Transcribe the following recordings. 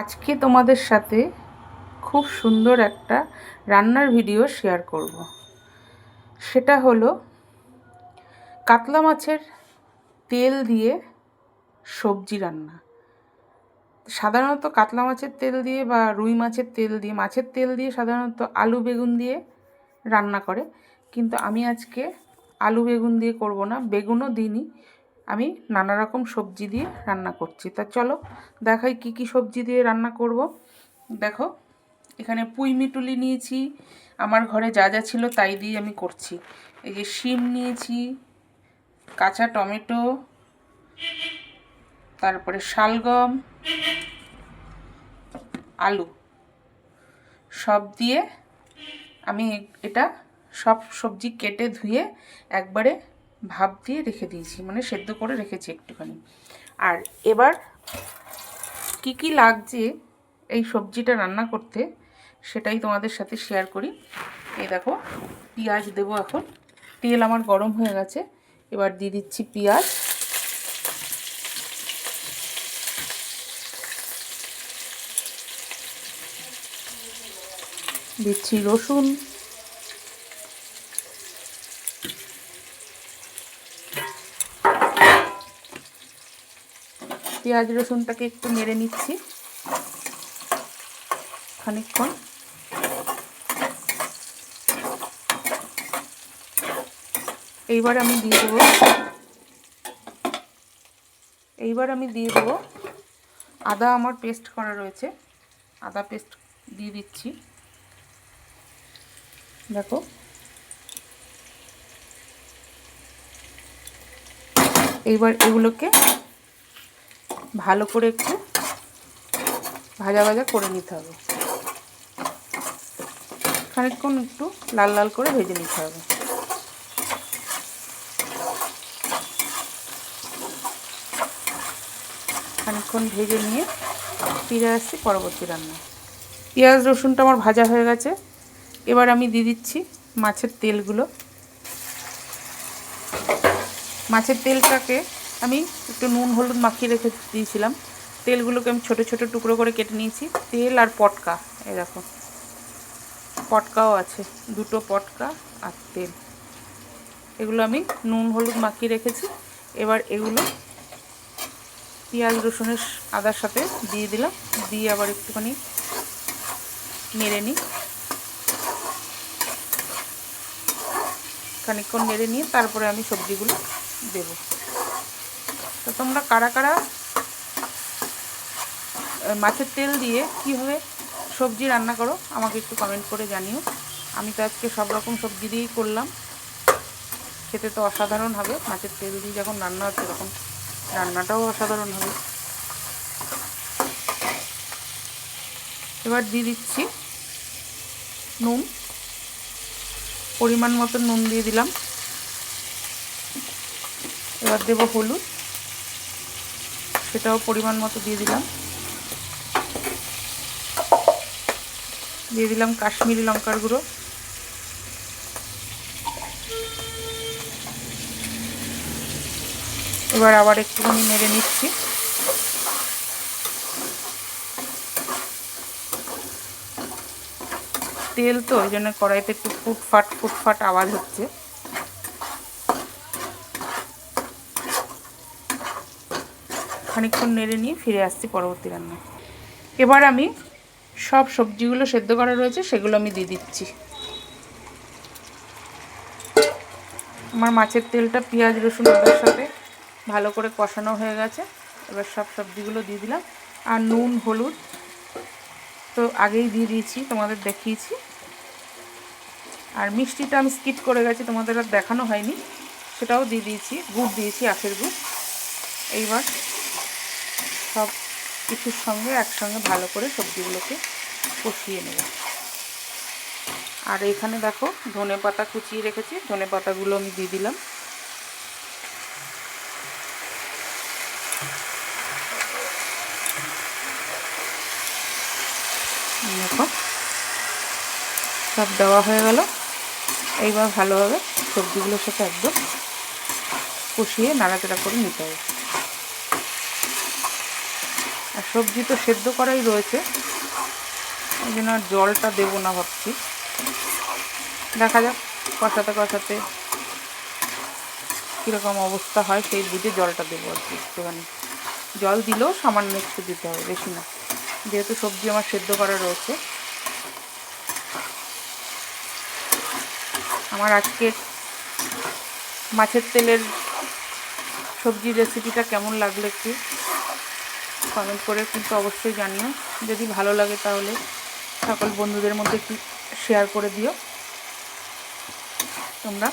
আজকে তোমাদের সাথে খুব সুন্দর একটা রান্নার ভিডিও শেয়ার করব। সেটা হলো কাতলা মাছের তেল দিয়ে সবজি রান্না। সাধারণত কাতলা মাছের তেল দিয়ে বা রুই মাছের তেল দিয়ে, মাছের তেল দিয়ে সাধারণত আলু বেগুন দিয়ে রান্না করে। কিন্তু আমি আজকে আলু বেগুন দিয়ে করব না, বেগুনও দিইনি আমি নানা রকম সবজি দিয়ে রান্না করছি। তা চলো দেখাই কি কি সবজি দিয়ে রান্না করব। দেখো, এখানে পুঁই মিটুলি নিয়েছি, আমার ঘরে যা যা ছিল তাই দিয়ে আমি করছি। এই যে শিম নিয়েছি, কাঁচা টমেটো, তারপরে শালগম, আলু। সব দিয়ে আমি এটা সব সবজি কেটে ধুয়ে একবারে ভাপ দিয়ে রেখে দিয়েছি মানে সেদ্ধ করে রেখেছি একটুখানি। আর এবার কি কি লাগছে এই সবজিটা রান্না করতে, সেটাই তোমাদের সাথে শেয়ার করি। এই দেখো, পেঁয়াজ দেবো এখন। তেল আমার গরম হয়ে গেছে, এবার দিয়ে দিচ্ছি পেঁয়াজ। দিচ্ছি রসুন। পেঁয়াজ রসুনটাকে একটু নেড়ে নিচ্ছি। খানিকক্ষণ। এইবার আমি দিয়ে দেবো। এইবার আমি দিয়ে দেবো। আদা আমার পেস্ট করা রয়েছে। আদা পেস্ট দিয়ে দিচ্ছি। দেখো। এইবার এগুলোকে ভালো করে একটু ভাজা ভাজা করে নিতে হবে। খানিকক্ষণ একটু লাল লাল করে ভেজে নিতে হবে। খানিকক্ষণ ভেজে নিয়ে ফিরে আসছি পরবর্তী রান্না পেঁয়াজ রসুনটা আমার ভাজা হয়ে গেছে। এবার আমি দিয়ে দিচ্ছি মাছের তেলগুলো। মাছের তেলটাকে আমি একটু নুন, হলুদ মাখিয়ে রেখে দিয়েছিলাম। তেলগুলোকে আমি ছোট ছোট টুকরো করে কেটে নিয়েছি। তেল আর পটকা দেখো। পটকাও আছে, দুটো পটকা আর তেল। এগুলো আমি নুন, হলুদ মাখিয়ে রেখেছি। এবার এগুলো পেঁয়াজ, রসুনের আদার সাথে দিয়ে দিলাম। দিয়ে আবার একটুখানি নেড়ে নিই। খানিকক্ষণ নেড়ে নিয়ে তারপরে আমি সবজিগুলো দেবো। তো তোমরা কারা কারা মাছের তেল দিয়ে কীভাবে সবজি রান্না করো আমাকে একটু কমেন্ট করে জানিও। আমি তো আজকে সব রকম সবজি দিয়েই করলাম। খেতে তো অসাধারণ হবে, মাছের তেল দিয়ে যখন রান্না হচ্ছে তখন রান্নাটাও অসাধারণ হবে। এবার দিয়ে দিচ্ছি নুন, পরিমাণ মতো নুন দিয়ে দিলাম। এবার দেবো হলুদ। সেটাও পরিমাণ মতো দিয়ে দিলাম। দিয়ে দিলাম কাশ্মীরি লঙ্কার গুঁড়ো। এবার আবার একটুখানি নেড়ে নিচ্ছি। তেল তো ওই জন্য কড়াইতে একটু ফুটফাট ফুটফাট আওয়াজ হচ্ছে। খানিকক্ষণ নেড়ে নিয়ে ফিরে আসছি পরবর্তী রান্না এবার আমি সব সবজিগুলো সেদ্ধ করা রয়েছে, সেগুলো আমি দিয়ে দিচ্ছি। আমার মাছের তেলটা পেঁয়াজ, রসুন, আদার সাথে ভালো করে কষানো হয়ে গেছে। এবার সব সবজিগুলো দিয়ে দিলাম। আর নুন, হলুদ তো আগেই দিয়ে দিয়েছি, তোমাদের দেখিয়েছি। আর মিষ্টিটা আমি স্কিপ করে গেছি, তোমাদের আর দেখানো হয়নি। সেটাও দিয়ে দিয়েছি, গুড় দিয়েছি, আখের গুড়। এইবার কিছুর সঙ্গে, একসঙ্গে ভালো করে সবজিগুলোকে কষিয়ে নেব। আর এখানে দেখো ধনে পাতা কুচিয়ে রেখেছি, ধনে পাতাগুলো আমি দিয়ে দিলাম। দেখো, সব দেওয়া হয়ে গেল। এইবার ভালোভাবে সবজিগুলোর সাথে একদম কষিয়ে নাড়াচাড়া করে নিতে হবে। সবজি তো সেদ্ধ করাই রয়েছে। ওই জন্য আর জলটা দেবো না ভাবছি। দেখা যাক কষাতে কষাতে কীরকম অবস্থা হয়, সেই বুঝে জলটা দেবো আর কি একটুখানি। জল দিলেও সামান্য একটু দিতে হবে, বেশি না। যেহেতু সবজি আমার সেদ্ধ করা রয়েছে। আমার আজকের মাছের তেলের সবজি রেসিপিটা কেমন লাগল একটু কমেন্ট করে কিন্তু অবশ্যই জানিও। যদি ভালো লাগে তাহলে সকল বন্ধুদের মধ্যে একটু শেয়ার করে দিও। তোমরা।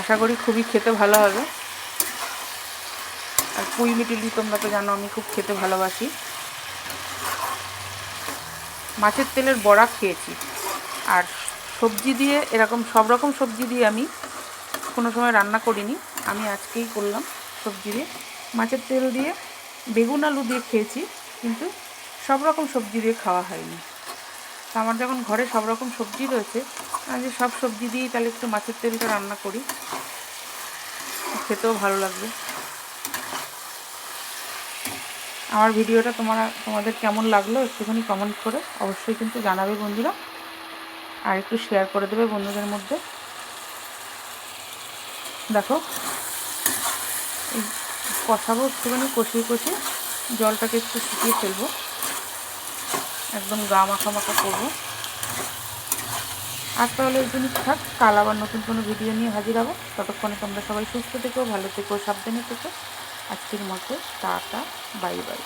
আশা করি খুবই খেতে ভালো হবে। আর পুঁই মিটিলি তোমরা তো জানো, আমি খুব খেতে ভালোবাসি। মাছের তেলের বড়া খেয়েছি। আর সবজি দিয়ে, এরকম সব রকম সবজি দিয়ে আমি কোনো সময় রান্না করিনি। আমি আজকেই করলাম সবজি দিয়ে। মাছের তেল দিয়ে বেগুন আলু দিয়ে খেয়েছি, কিন্তু সব রকম সবজি দিয়ে খাওয়া হয়নি। তা আমার যখন ঘরে সব রকম সবজি রয়েছে, আমি সব সবজি দিয়েই তাহলে একটু মাছের তেলটা রান্না করি। খেতেও ভালো লাগবে। আমার ভিডিওটা তোমার, তোমাদের কেমন লাগল একটুখানি কমেন্ট করে অবশ্যই কিন্তু জানাবে বন্ধুরা। আর একটু শেয়ার করে দেবে বন্ধুদের মধ্যে। দেখো। এই কষাবো একটুখানি, কষিয়ে কষিয়ে জলটাকে একটু শুকিয়ে ফেলব। একদম গা মাখা মাখা করব। আর তাহলে এই জন্য থাক, কাল আবার নতুন কোনো ভিডিও নিয়ে হাজির হব। ততক্ষণে তোমরা সবাই সুস্থ থেকো, ভালো থেকো, সাবধানে থেকো। আজকের মতো, টাটা, বাই বাই।